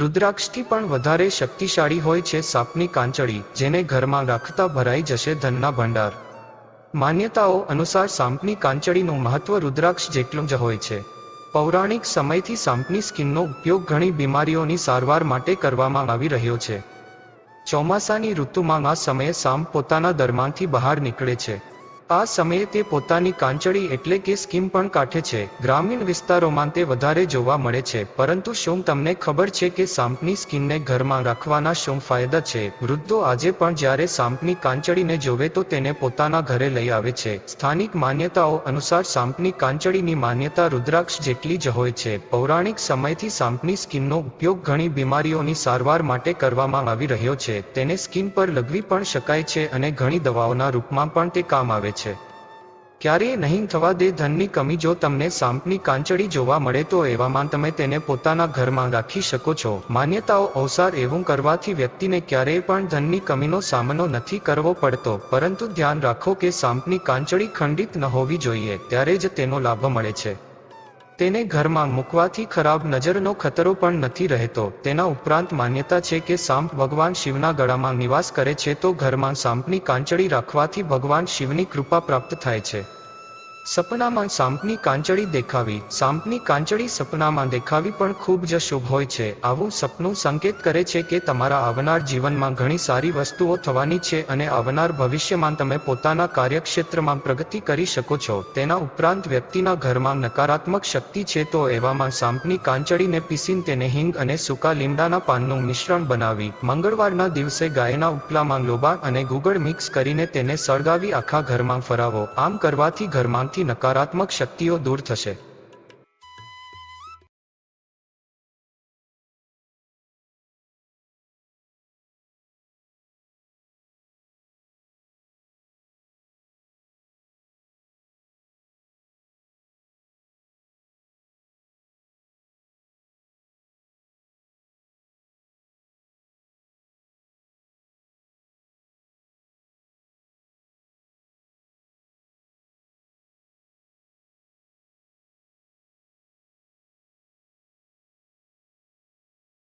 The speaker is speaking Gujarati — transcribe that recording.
રુદ્રાક્ષથી પણ વધારે શક્તિશાળી હોય છે સાપની કાંચળી, જેને ઘરમાં રાખતા ભરાઈ જશે ધનના ભંડાર. માન્યતાઓ અનુસાર સાંપની કાંચળીનું મહત્વ રુદ્રાક્ષ જેટલું જ હોય છે. પૌરાણિક સમયથી સાંપની સ્કિનનો ઉપયોગ ઘણી બીમારીઓની સારવાર માટે કરવામાં આવી રહ્યો છે. ચોમાસાની ઋતુમાં આ સમયે સાંપ પોતાના દરમાંથી બહાર નીકળે છે. આ સમયે તે પોતાની કાંચળી એટલે કે સ્કીમ પણ કાઢે છે. ગ્રામીણ વિસ્તારોમાં તે વધારે જોવા મળે છે, પરંતુ શું તમને ખબર છે કે સાંપની સ્કિનને ઘરમાં રાખવાના શું ફાયદા છે? વૃદ્ધો આજે પણ જ્યારે સાંપની કાંચળીને જોવે તો તેને પોતાના ઘરે લઈ આવે છે. સ્થાનિક માન્યતાઓ અનુસાર સાંપની કાંચળીની માન્યતા રુદ્રાક્ષ જેટલી જ હોય છે. પૌરાણિક સમયથી સાંપની સ્કીનનો ઉપયોગ ઘણી બીમારીઓની સારવાર માટે કરવામાં આવી રહ્યો છે. તેને સ્કીન પર લગવી પણ શકાય છે અને ઘણી દવાઓના રૂપમાં પણ તે કામ આવે છે. ક્યારેય નહીં થવા દે ધનની કમી જો તમને સાંપની કાંચળી જોવા મળે તો એવામાં તમે તેને પોતાના ઘરમાં રાખી શકો છો. માન્યતાઓ અવસાર એવું કરવાથી વ્યક્તિને ક્યારેય પણ ધનની કમીનો સામનો નથી કરવો પડતો, પરંતુ ધ્યાન રાખો કે સાંપની કાંચળી ખંડિત ન હોવી જોઈએ, ત્યારે જ તેનો લાભ મળે છે. તેને ઘરમાં મૂકવાથી ખરાબ નજરનો ખતરો પણ નથી રહેતો. તેના ઉપરાંત માન્યતા છે કે સાંપ ભગવાન શિવના ગળામાં નિવાસ કરે છે તો ઘરમાં સાંપની કાંચળી રાખવાથી ભગવાન શિવની કૃપા પ્રાપ્ત થાય છે. સપનામાં સાંપની કાંચળી દેખાવી, સાંપની કાંચળી સપનામાં દેખાવી પણ ખૂબ જ શુભ હોય છે. આવું સપનું સંકેત કરે છે કે તમારા આવનાર જીવનમાં ઘણી સારી વસ્તુઓ થવાની છે અને આવનાર ભવિષ્યમાં તમે પોતાના કાર્યક્ષેત્રમાં પ્રગતિ કરી શકો છો. તેના ઉપરાંત વ્યક્તિના ઘરમાં નકારાત્મક શક્તિ છે તો એવામાં સાંપની કાંચળીને પીસીને તેને હિંગ અને સૂકા લીમડાના પાનનું મિશ્રણ બનાવી, મંગળવારના દિવસે ગાયના ઉપલામાં લોબાણ અને ગુગળ મિક્સ કરીને તેને સળગાવી આખા ઘરમાં ફરાવો. આમ કરવાથી ઘરમાંથી નકારાત્મક શક્તિઓ દૂર થશે.